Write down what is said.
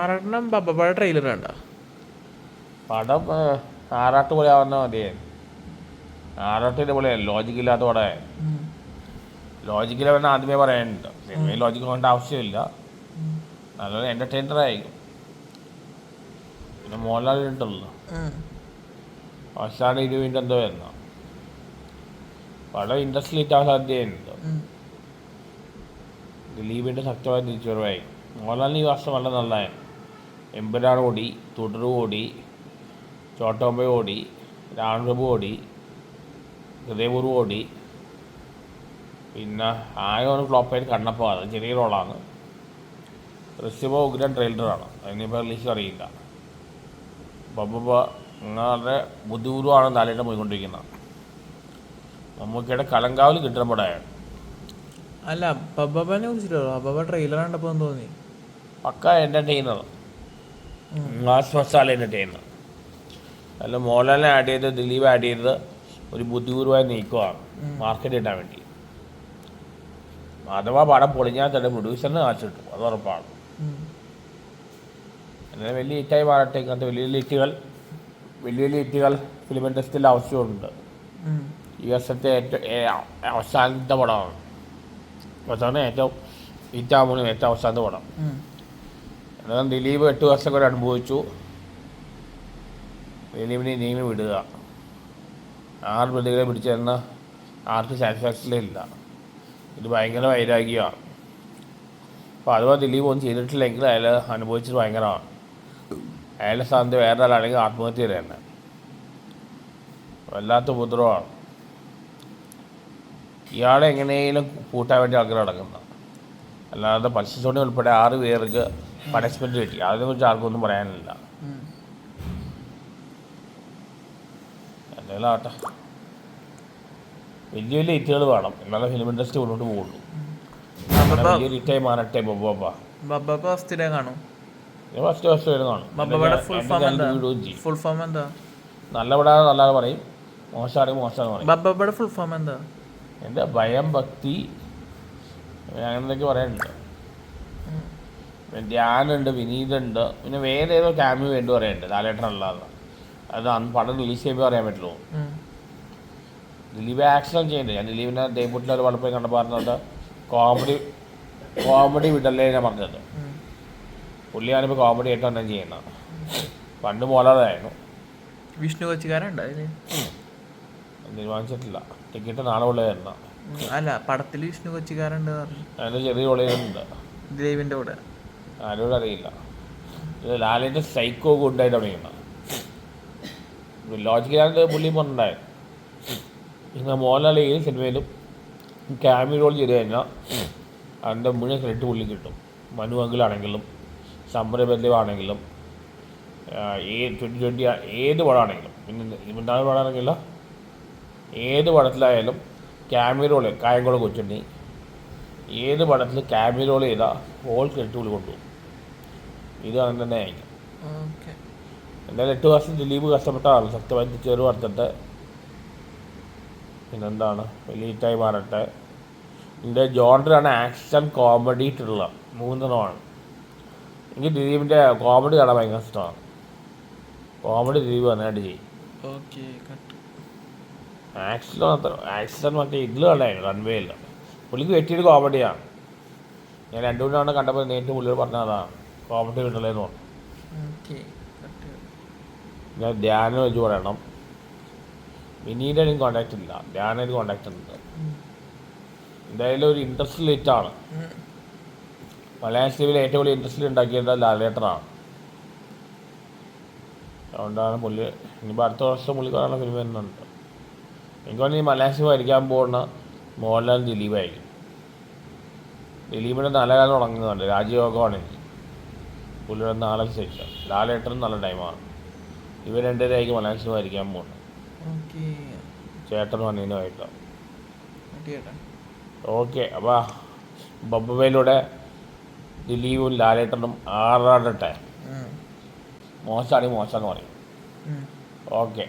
ആറെണ്ണം ബബ്ബയുടെ ട്രെയിലർ കണ്ട? പടം ആറാട്ട് പോലെ ആവുന്ന മതിയായിരുന്നു ആറാട്ടിന്റെ പോലെ ലോജിക് ഇല്ലാത്ത പടെ. ലോജിക്കില്ല വേണം ആദ്യമേ പറയാനുണ്ട് സിനിമയിൽ ലോജിക്ക് വേണ്ട ആവശ്യമില്ല. നല്ലൊരു എന്റർടൈനർ ആയിരിക്കും. പിന്നെ മോഹൻലാൽ ഉണ്ടല്ലോ അവസാനം ഇരുവിന്റെ എന്തോ വരുന്ന. പടം ഇൻഡസ്ട്രി ആവാൻ സാധ്യതയുണ്ട്. ദിലീപിന്റെ ശക്തമായ തിരിച്ചുവരവായി. മോഹൻലാലിന് ഈ വർഷം വളരെ നല്ലതായിരുന്നു. എമ്പുരാൻ ഓടി തുടർ ഓടി ചോട്ടോമ്പ ഓടി രാണുപ്രഭു ഓടി ഹൃദയപൂർവം ഓടി. പിന്നെ ഒരു ഫ്ലോപ്പായിട്ട് കണ്ണപ്പ അത് ചെറിയ റോളാണ്. ദൃശ്യമോ ഉഗ്രൻ ട്രെയിലറാണ് അതിനിപ്പോൾ റിലീസ് അറിയില്ല. ബബ്ബ വളരെ ബുദ്ധിപൂർവമാണ് നാലേട്ടം പോയിക്കൊണ്ടിരിക്കുന്നത്. മമ്മൂക്കിയുടെ കലങ്കാവിൽ കിട്ടുന്ന പടമാണ് അല്ല ബബ്ബനെ കുറിച്ചിട്ടോ ബബ്ബ ട്രെയിലർ കണ്ടപ്പോൾ തോന്നി? Pakka entertainer mass masala entertainer അല്ല മോഹൻലാലിനെ ആഡ് ചെയ്ത് ദിലീപ് ആഡ് ചെയ്തത് ഒരു ബുദ്ധിപൂർവമായ നീക്കമാണ് മാർക്കറ്റ് കിട്ടാൻ വേണ്ടി. അഥവാ പടം പൊളിഞ്ഞാൽ തന്നെ പ്രൊഡ്യൂസറിന് കാശ് കിട്ടും. അത് ഉറപ്പാണ്. അങ്ങനെ വലിയ ഹിറ്റായി മാറട്ടെ. ഇങ്ങനത്തെ വലിയ വലിയ ഹിറ്റുകൾ വലിയ വലിയ ഹിറ്റുകൾ ഫിലിം ഇൻഡസ്ട്രിയിൽ ആവശ്യമുണ്ട്. ഈ വർഷത്തെ ഏറ്റവും അവസാനത്തെ പടമാണ്. അവസാനം ഏറ്റവും ഹിറ്റാകുമ്പോൾ ഏറ്റവും അവസാനത്തെ പടം. എന്നാൽ ദിലീപ് എട്ട് വർഷം കൂടെ അനുഭവിച്ചു. ദിലീപിനെ നീങ്ങി വിടുക. ആറ് പ്രതികളെ പിടിച്ചിരുന്ന ആർക്ക് സാറ്റിസ്ഫാക്ഷനില്ല ഇത് ഭയങ്കര വൈരാഗ്യമാണ്. അപ്പോൾ അഥവാ ദിലീപ് ഒന്നും ചെയ്തിട്ടില്ലെങ്കിൽ അയാൾ അനുഭവിച്ചത് ഭയങ്കരമാണ്. അയാളുടെ സ്ഥാനത്ത് വേറെ ആളാണെങ്കിൽ ആത്മഹത്യ തന്നെ. വല്ലാത്ത ഉപദ്രവമാണ്. ഇയാളെ എങ്ങനെയെങ്കിലും കൂട്ടാൻ വേണ്ടി ആൾക്കാർ നടക്കുന്നത് അല്ലാതെ പലിശ ഉൾപ്പെടെ ആറ് പേർക്ക് പണിഷ്മെന്റ് കിട്ടി. അതിനെക്കുറിച്ച് ഒന്നും പറയാനില്ല. എന്തായാലും ആട്ടെ വലിയ വലിയ ഹിറ്റുകൾ വേണം. എന്നാലേ ഫിലിം ഇൻഡസ്ട്രി മുന്നോട്ട് പോകുള്ളൂ. അങ്ങനെ വലിയ ഹിറ്റായി മാറട്ടെ ബൊബ്ബ ബബ്ബ. ഫസ്റ്റ് കാണും. ഫസ്റ്റ് കാണും. ഫുൾ ഫോം എന്താ? നല്ല പടാതെ നല്ലത് പറയും. മോശമാണെങ്കിൽ മോശമാണെന്ന് പറയും. ബബ്ബയുടെ ഫുൾ ഫോം എന്താ? എന്റെ ഭയം ഭക്തി അങ്ങനെ എന്തൊക്കെ പറയാനുണ്ട്. ധ്യാനുണ്ട് വിനീതുണ്ട് പിന്നെ വേറെ ഏതോ ക്യാമ്യൂ വേണ്ടി പറയുന്നുണ്ട് ലാലേട്ടനല്ലാതെ അത് അന്ന് പടം റിലീസ് ചെയ്യുമ്പോൾ പറയാൻ പറ്റുള്ളൂ. ദിലീപ് ആക്ഷൻ ചെയ്യുന്നുണ്ട്. ഞാൻ ദിലീപിനെ ദേവൂട്ടിലെ ഒരു പടപ്പോയി കണ്ട പറഞ്ഞത് കോമഡി കോമഡി വിടല്ലേ ഞാൻ പറഞ്ഞത്. പുള്ളിയാണിപ്പോൾ കോമഡി ആയിട്ട് തന്നെ ചെയ്യുന്നത് പണ്ട് മോലാതായിരുന്നു വിഷ്ണു കൊച്ചിക്കാരുണ്ടായിരുന്നു തീരുമാനിച്ചിട്ടില്ല. ടിക്കറ്റ് നാളെ ഉള്ളതായിരുന്നു. അല്ല പടത്തിൽ വിഷ്ണു കൊച്ചിക്കാരുണ്ട് അതിന്റെ ചെറിയ ഉള്ളതുണ്ട് ദിലീപിന്റെ കൂടെ. ആരോടും അറിയില്ല ഇത് ലാലിന്റെ സൈക്കോ ഗുണ്ടായി തുടങ്ങിയത്. ലോജിക്കലായിട്ട് പുള്ളി പറഞ്ഞിട്ടുണ്ടായിരുന്നു ഇങ്ങനെ മോഹൻലാൽ ഏത് സിനിമയിലും ക്യാമി റോൾ ചെയ്ത് കഴിഞ്ഞാൽ അതിന്റെ മുഴുവൻ ക്രെഡിറ്റ് പുള്ളി കിട്ടും. മനു അങ്കിളാണെങ്കിലും സംരംഭത്തിലാണെങ്കിലും ഏത് ട്വന്റി ട്വന്റി ഏത് പടമാണെങ്കിലും പിന്നെ ഇവന്താഴ് പടമാണെങ്കിലോ ഏത് പടത്തിലായാലും ക്യാമി റോൾ കായംകുളം കൊച്ചുണ്ണി ഏത് പടത്തിൽ ക്യാമി റോൾ ചെയ്താൽ ഹോൾ ക്രെഡിറ്റ് പുള്ളി കൊണ്ടുപോകും. ഇത് അങ്ങനെ തന്നെ ആയിരിക്കും എന്തായാലും എട്ട് വർഷം ദിലീപ് കഷ്ടപ്പെട്ടാണ്. സത്യമായി ചെറു വർത്തട്ടെ പിന്നെന്താണ്? വലിയ ഹിറ്റായി മാറട്ടെ. ഇതിന്റെ ജോണ്ടറാണ് ആക്ഷൻ കോമഡി ട്രില്ലർ മൂന്നെണ്ണമാണ്. എനിക്ക് ദിലീപിന്റെ കോമഡി കാണാൻ ഭയങ്കര ഇഷ്ടമാണ്. കോമഡി ദിലീപ് നന്നായിട്ട് ചെയ്യും. ആക്ഷൻ മാത്രം ആക്ഷൻ മറ്റേ ഇതിൽ കണ്ടായിരുന്നു റൺവേയിൽ പുള്ളിക്ക് വെട്ടിയിട്ട് കോമഡിയാണ്. ഞാൻ രണ്ടു മൂന്ന് തവണ കണ്ടപ്പോൾ നേരിട്ട് പുള്ളിയോട് പറഞ്ഞതാണ്. കോമഡി കിട്ടലേന്ന് പറഞ്ഞു. ഞാൻ ധ്യാനം വെച്ച് പറയണം. വിനീന്റെ എനിക്ക് കോണ്ടാക്ട് ഇല്ല. ധ്യാനം കോണ്ടാക്ട് ഉണ്ട്. എന്തായാലും ഒരു ഇൻട്രസ്റ്റ് ഹിറ്റാണ് മലയാള സിനിമയിൽ ഏറ്റവും കൂടുതൽ ഇൻട്രസ്റ്റിൽ ഉണ്ടാക്കിയത് ലാലേട്ടനാണ് അതുകൊണ്ടാണ് പുള്ളി ഇനിയിപ്പോൾ അടുത്ത വർഷം പുള്ളി കാണുന്ന ഫിലിം വരുന്നുണ്ട്. എനിക്ക് വേണ്ടി മലയാള സിനിമ വരയ്ക്കാൻ പോകുന്ന മോഹൻലാൽ ദിലീപായിരിക്കും. ദിലീപിന്റെ നല്ല കാലം തുടങ്ങുന്നുണ്ട് രാജയോഗമാണെങ്കിൽ പുള്ളിയുടെ നാളെ ശേഷം ലാലേട്ടനും നല്ല ടൈമാണ് ഇവർ രണ്ടുപേരായിരിക്കും മലയാള സിനിമ ഭരിക്കാൻ പോകുന്നത് ഓക്കെ ചേട്ടനും അനിയനുമായിട്ട് ഓക്കെ അപ്പോൾ ബബുബയിലൂടെ ദിലീപും ലാലേട്ടനും ആറാടട്ടെ. മോശമാണെങ്കിൽ മോശമെന്ന് പറയും. ഓക്കെ